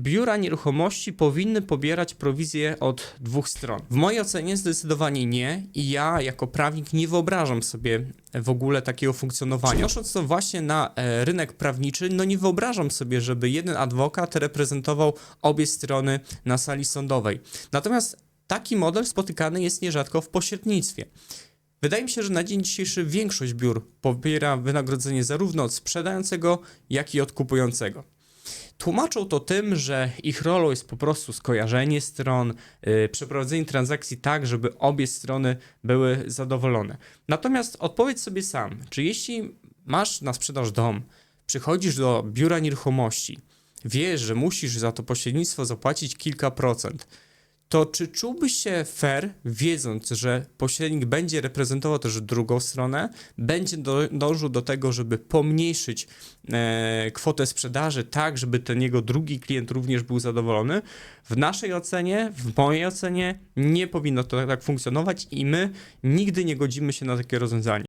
biura nieruchomości powinny pobierać prowizję od dwóch stron? W mojej ocenie zdecydowanie nie i ja jako prawnik nie wyobrażam sobie w ogóle takiego funkcjonowania. Przenosząc to właśnie na e, rynek prawniczy, no nie wyobrażam sobie, żeby jeden adwokat reprezentował obie strony na sali sądowej. Natomiast taki model spotykany jest nierzadko w pośrednictwie. Wydaje mi się, że na dzień dzisiejszy większość biur pobiera wynagrodzenie zarówno od sprzedającego, jak i od kupującego. Tłumaczą to tym, że ich rolą jest po prostu skojarzenie stron, yy, przeprowadzenie transakcji tak, żeby obie strony były zadowolone. Natomiast odpowiedz sobie sam, czy jeśli masz na sprzedaż dom, przychodzisz do biura nieruchomości, wiesz, że musisz za to pośrednictwo zapłacić kilka procent, to czy czułbyś się fair, wiedząc, że pośrednik będzie reprezentował też drugą stronę, będzie do, dążył do tego, żeby pomniejszyć e, kwotę sprzedaży, tak, żeby ten jego drugi klient również był zadowolony? W naszej ocenie, w mojej ocenie, nie powinno to tak funkcjonować i my nigdy nie godzimy się na takie rozwiązanie.